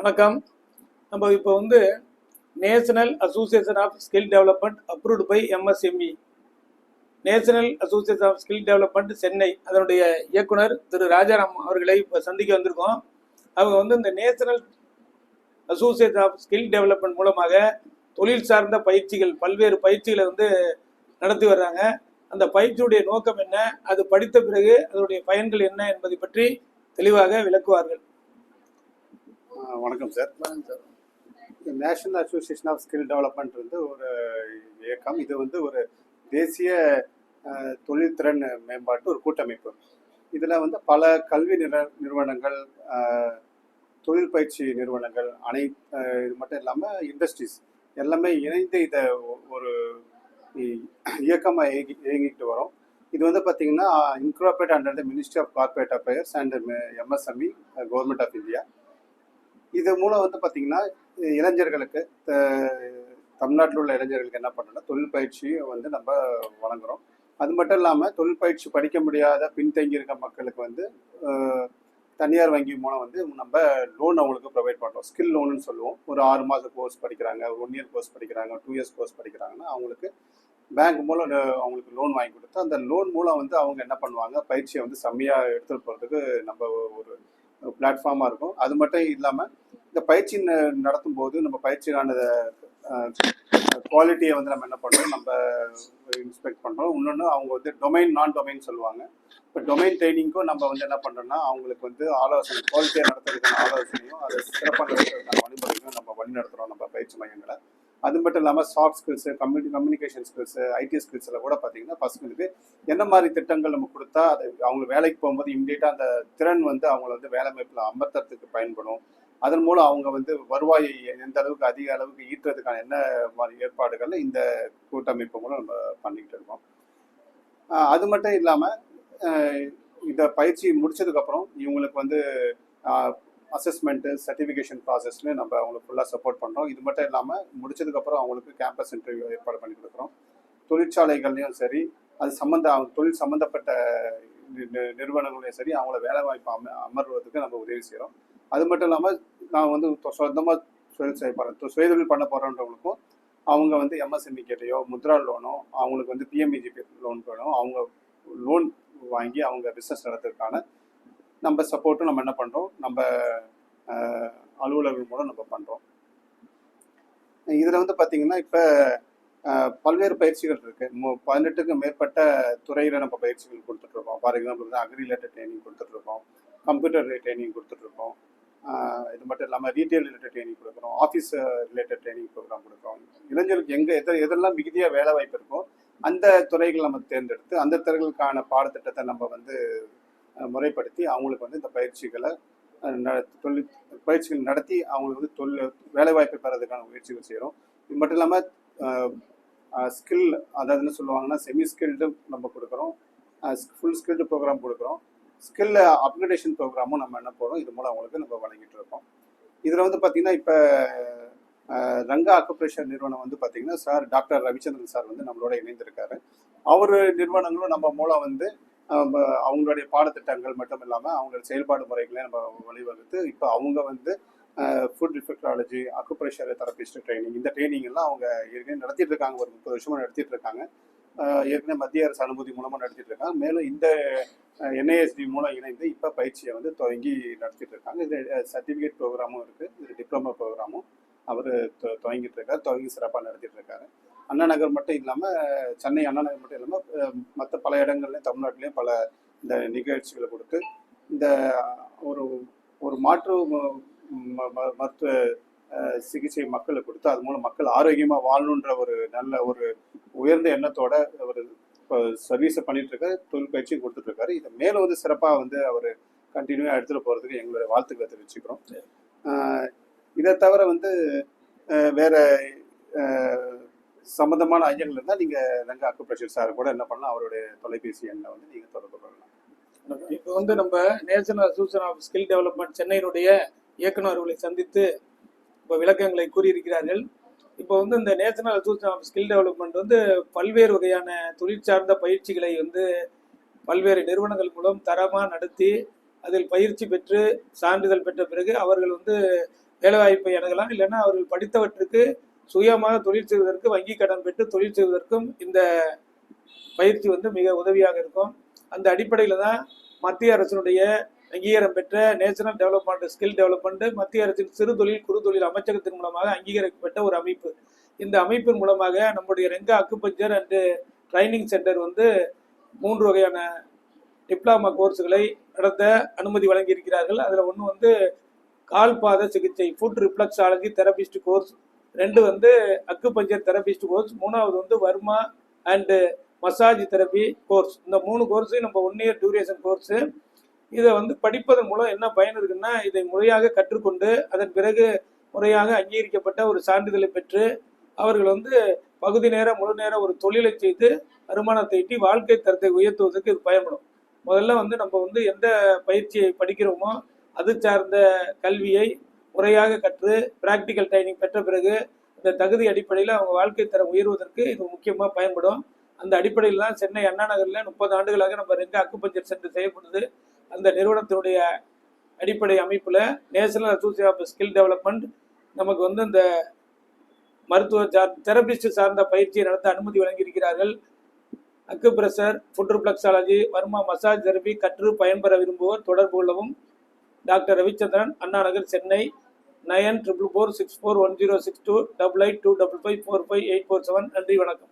வணக்கம். நம்ம இப்போ வந்து national association of skill development approved by MSME national association of skill development Chennai அதனுடைய இயக்குனர் திரு ராஜாராம் அவர்களை இப்போ சந்திக்க வந்திருக்கோம். அவங்க வந்து இந்த national association of skill development மூலமாக தொழில் சார்ந்த பயிற்சிகள் பல்வேறு பயிற்சிகளை வந்து நடத்தி வர்றாங்க. அந்த பயிற்சியுடைய நோக்கம் என்ன? அது படித்த பிறகு அதனுடைய பயன்கள் என்ன என்பதை பற்றி தெளிவாக விளக்குவார்கள். வணக்கம் sir. National association of skill development வந்து ஒரு இயக்கம். இது வந்து ஒரு தேசிய தொழில்திறன் மேம்பாட்டு ஒரு கூட்டமைப்பு. இதில் வந்து பல கல்வி நிற நிறுவனங்கள் தொழில் பயிற்சி நிறுவனங்கள் அனை இது மட்டும் இல்லாமல் இண்டஸ்ட்ரீஸ் எல்லாமே இணைந்து இதை ஒரு இயக்கமாக இயங்கி இயங்கிட்டு வரோம். இது வந்து பார்த்தீங்கன்னா incorporated under the ministry of corporate affairs and MSME government of India இது மூலம் வந்து பார்த்தீங்கன்னா இளைஞர்களுக்கு தமிழ்நாட்டில் உள்ள இளைஞர்களுக்கு என்ன பண்ணுறோம்னா தொழில் பயிற்சியை வந்து நம்ம வழங்குறோம். அது மட்டும் இல்லாமல் தொழில் பயிற்சி படிக்க முடியாத பின்தங்கி இருக்க மக்களுக்கு வந்து தனியார் வங்கி மூலம் வந்து நம்ம லோன் அவங்களுக்கு ப்ரொவைட் பண்ணுறோம் ஸ்கில் லோனுன்னு சொல்லுவோம். ஒரு ஆறு மாத கோர்ஸ் படிக்கிறாங்க ஒரு ஒன் இயர் கோர்ஸ் படிக்கிறாங்க டூ இயர்ஸ் கோர்ஸ் படிக்கிறாங்கன்னா அவங்களுக்கு பேங்க் மூலம் அவங்களுக்கு லோன் வாங்கி கொடுத்து அந்த லோன் மூலம் வந்து அவங்க என்ன பண்ணுவாங்க பயிற்சியை வந்து செம்மையாக எடுத்துகிட்டு போகிறதுக்கு நம்ம ஒரு பிளாட்ஃபார்மாக இருக்கும். அது மட்டும் இல்லாமல் இந்த பயிற்சி நடத்தும் போது நம்ம பயிற்சிக்கான குவாலிட்டியை வந்து நம்ம என்ன பண்ணுறோம் நம்ம இன்ஸ்பெக்ட் பண்ணுறோம் இன்னொன்று அவங்க வந்து டொமைன் நான் டொமைன் சொல்லுவாங்க. இப்போ டொமைன் ட்ரைனிங்க்கும் நம்ம வந்து என்ன பண்ணுறோம்னா அவங்களுக்கு வந்து ஆலோசனை குவாலிட்டியாக நடத்துறதுக்கான ஆலோசனையும் அதை சிறப்பாக நடத்துறதுக்கான வழிமுறையும் நம்ம வழி நடத்துகிறோம் நம்ம பயிற்சி மையங்களை. அது மட்டும் இல்லாமல் சாஃப்ட் ஸ்கில்ஸு கம்யூனி கம்யூனிகேஷன் ஸ்கில்ஸு ஐடி ஸ்கில்ஸில் கூட பார்த்தீங்கன்னா பசங்களுக்கு என்ன மாதிரி திட்டங்கள் நம்ம கொடுத்தா அது அவங்க வேலைக்கு போகும்போது இம்மிடியட்டாக அந்த திறன் வந்து அவங்கள வந்து வேலை வாய்ப்பில் அமர்த்துறதுக்கு பயன்படும். அதன் மூலம் அவங்க வந்து வருவாயை எந்த அளவுக்கு அதிக அளவுக்கு ஈட்டுறதுக்கான என்ன மாதிரி ஏற்பாடுகள் இந்த கூட்டமைப்பு மூலம் நம்ம பண்ணிக்கிட்டு இருக்கோம். அது மட்டும் இல்லாமல் இந்த பயிற்சி முடிச்சதுக்கப்புறம் இவங்களுக்கு வந்து அசஸ்மெண்ட்டு சர்டிஃபிகேஷன் ப்ராசஸ்னு நம்ம அவங்களுக்கு ஃபுல்லாக சப்போர்ட் பண்ணுறோம் இது மட்டும் இல்லாமல் முடிச்சதுக்கப்புறம் அவங்களுக்கு கேம்பஸ் இன்டர்வியூ ஏற்பாடு பண்ணி கொடுக்குறோம். தொழிற்சாலைகள்லையும் சரி அது சம்மந்த அவங்க தொழில் சம்மந்தப்பட்ட நிறுவனங்களையும் சரி அவங்கள வேலை வாய்ப்பு அம அமர்வதுக்கு நம்ம உதவி செய்கிறோம் அது மட்டும் இல்லாமல் நான் வந்து சொந்தமாக சொந்தமா தொழில் செய்ய போகிறேன் சுயதொழில் பண்ண போகிறவங்களுக்கும் அவங்க வந்து எம்எஸ்எம்இ கேட்டையோ முத்ரா லோனோ அவங்களுக்கு வந்து பிஎம்இஜிபி லோன் வேணும். அவங்க லோன் வாங்கி அவங்க பிஸ்னஸ் நடத்துறதுக்கான நம்ம சப்போர்ட்டும் நம்ம என்ன பண்ணுறோம் நம்ம அலுவலர்கள் மூலம் நம்ம பண்ணுறோம் இதில் வந்து பார்த்திங்கன்னா இப்போ பல்வேறு பயிற்சிகள் இருக்கு. மு- பதினெட்டுக்கும் மேற்பட்ட துறையில் நம்ம பயிற்சிகள் கொடுத்துட்ருக்கோம் for example agri related training கொடுத்துட்ருக்கோம் கம்ப்யூட்டர் ட்ரைனிங் கொடுத்துட்ருக்கோம் இது மட்டும் இல்லாமல் ரீட்டைல் ரிலேட்டட் ட்ரைனிங் கொடுக்குறோம். ஆஃபீஸ் ரிலேட்டட் ட்ரைனிங் ப்ரோக்ராம் கொடுக்குறோம். இளைஞருக்கு எங்கே எது எதெல்லாம் மிகுதியாக வேலை வாய்ப்பு இருக்கோ அந்த துறைகள் நம்ம தேர்ந்தெடுத்து அந்த துறைகளுக்கான பாடத்திட்டத்தை நம்ம வந்து முறைப்படுத்தி அவங்களுக்கு வந்து இந்த பயிற்சிகளை ந- தொழில் பயிற்சிகள் நடத்தி அவங்களுக்கு வந்து தொழில் வேலைவாய்ப்பு பெறதுக்கான முயற்சிகள் செய்கிறோம் இது மட்டும் இல்லாமல் ஸ்கில் அதாவது என்ன சொல்லுவாங்கன்னா செமி ஸ்கில்டு நம்ம கொடுக்குறோம். ஃபுல் ஸ்கில்டு ப்ரோக்ராம் கொடுக்குறோம். ஸ்கில் அப்கிரேடேஷன் ப்ரோக்ராமும் நம்ம என்ன போகிறோம் இது மூலம் அவங்களுக்கு நம்ம வழங்கிட்டு இருக்கோம். இதில் வந்து பார்த்திங்கன்னா இப்போ ரங்கா அக்குப்ரேஷன் நிறுவனம் வந்து பார்த்திங்கன்னா சார் டாக்டர் ரவிச்சந்திரன் சார் வந்து நம்மளோட இணைந்திருக்காரு. அவர் நிறுவனங்களும் நம்ம மூலம் வந்து அவங்களுடைய பாடத்திட்டங்கள் மட்டும் இல்லாமல் அவங்களுடைய செயல்பாடு முறைகளை நம்ம வழிவகுத்து இப்போ அவங்க வந்து foot reflexology acupressure therapist training இந்த ட்ரைனிங் எல்லாம் அவங்க ஏற்கனவே நடத்திட்டு இருக்காங்க. ஒரு முப்பது வருஷமா நடத்திட்டு இருக்காங்க. ஏற்கனவே மத்திய அரசு அனுமதி மூலமா நடத்திட்டு இருக்காங்க. மேலும் இந்த என்ஐஎஸ்டி மூலம் இணைந்து இப்போ பயிற்சியை வந்து துவங்கி நடத்திட்டு இருக்காங்க. இது சர்டிஃபிகேட் ப்ரோக்ராமும் இருக்கு. இது டிப்ளமோ ப்ரோக்ராமும் அவர் துவங்கிட்டு இருக்காரு. துவங்கி சிறப்பாக நடத்திட்டு இருக்காரு. அண்ணா நகர் மட்டும் இல்லாமல் சென்னை அண்ணா நகர் மட்டும் இல்லாமல் மற்ற பல இடங்கள்லையும் தமிழ்நாட்டிலையும் பல இந்த நிகழ்ச்சிகளை கொடுத்து இந்த ஒரு ஒரு மாற்று ம- மருத்துவ சிகிச்சை மக்களுக்கு கொடுத்து அது மூலம் மக்கள் ஆரோக்கியமாக வாழணுன்ற ஒரு நல்ல ஒரு உயர்ந்த எண்ணத்தோட அவர் சர்வீஸை பண்ணிட்டு இருக்காரு தொழில் பயிற்சியும் கொடுத்துட்டு இருக்காரு. இதை மேலும் வந்து சிறப்பாக வந்து அவர் கண்டினியூவாக எடுத்துகிட்டு போகிறதுக்கு எங்களுடைய வாழ்த்துக்களை தெரிவிச்சுக்கிறோம். இதை தவிர வந்து வேற சம்மந்தமான சம்பந்தமான ஐயங்கள் இருந்தால் நீங்கள் ரங்க அக்குப்ரஷர் சார் கூட என்ன பண்ணலாம்? அவருடைய தொலைபேசி எண்ணை வந்து நீங்கள் தொடர்பு கொள்ளலாம். இப்போ வந்து நம்ம national association of skill development சென்னையினுடைய இயக்குநர்களை சந்தித்து இப்போ விளக்கங்களை கூறியிருக்கிறார்கள். இப்போ வந்து இந்த national association of skill development வந்து பல்வேறு வகையான தொழில் சார்ந்த பயிற்சிகளை வந்து பல்வேறு நிறுவனங்கள் மூலம் தரமாக நடத்தி அதில் பயிற்சி பெற்று சான்றிதழ் பெற்ற பிறகு அவர்கள் வந்து வேலைவாய்ப்பை அணுகலாம். இல்லைன்னா அவர்கள் படித்தவற்றுக்கு சுயமாக தொழில் செய்வதற்கு வங்கி கடன் பெற்று தொழில் செய்வதற்கும் இந்த பயிற்சி வந்து மிக உதவியாக இருக்கும். அந்த அடிப்படையில் தான் மத்திய அரசினுடைய அங்கீகாரம் பெற்ற நேஷனல் டெவலப்மெண்ட் ஸ்கில் டெவலப்மெண்ட் மத்திய அரசின் சிறு தொழில் குறு தொழில் அமைச்சகத்தின் மூலமாக அங்கீகரிக்கப்பட்ட ஒரு அமைப்பு. இந்த அமைப்பின் மூலமாக நம்முடைய Renga acupuncture and training centre வந்து மூன்று வகையான டிப்ளமா கோர்ஸுகளை நடத்த அனுமதி வழங்கியிருக்கிறார்கள். அதில் ஒன்று வந்து கால்பாத சிகிச்சை ஃபுட் ரிஃப்ளக்ஸாலஜி தெரபிஸ்ட் கோர்ஸ் ரெண்டு வந்து அக்குபஞ்சர் தெரபிஸ்ட் கோர்ஸ் மூணாவது வந்து Varma and massage therapy course இந்த மூணு கோர்ஸையும் நம்ம ஒன் இயர் டியூரேஷன் கோர்ஸு இதை வந்து படிப்பதன் மூலம் என்ன பயன் இருக்குன்னா இதை முறையாக கற்றுக்கொண்டு அதன் பிறகு முறையாக அங்கீகரிக்கப்பட்ட ஒரு சான்றிதழை பெற்று அவர்கள் வந்து பகுதி நேரம் முழு நேரம் ஒரு தொழிலை செய்து வருமானத்தை ஈட்டி வாழ்க்கை தரத்தை உயர்த்துவதற்கு இது பயன்படும். முதல்ல வந்து நம்ம வந்து எந்த பயிற்சியை படிக்கிறோமோ அது சார்ந்த கல்வியை முறையாக கற்று பிராக்டிக்கல் ட்ரைனிங் பெற்ற பிறகு இந்த தகுதி அடிப்படையில் அவங்க வாழ்க்கை தரம் உயர்வதற்கு இது முக்கியமாக பயன்படும். அந்த அடிப்படையில் தான் சென்னை அண்ணா நகரில் முப்பது ஆண்டுகளாக நம்ம ரெண்டு அக்குபஞ்சர் சென்று செய்யப்படுது அந்த நிறுவனத்தினுடைய அடிப்படை அமைப்பில் national association of skill development நமக்கு வந்து இந்த மருத்துவ சார் தெரபிஸ்ட் சார்ந்த பயிற்சியை நடத்த அனுமதி வழங்கியிருக்கிறார்கள். Acupressure foot reflexology Varma massage therapy கற்று பயன்பெற விரும்புவோர் தொடர்பு கொள்ளவும் doctor Ravichandran Anna Nagar Chennai nine triple four six four one zero six two double eight two double five four five eight four seven. நன்றி வணக்கம்.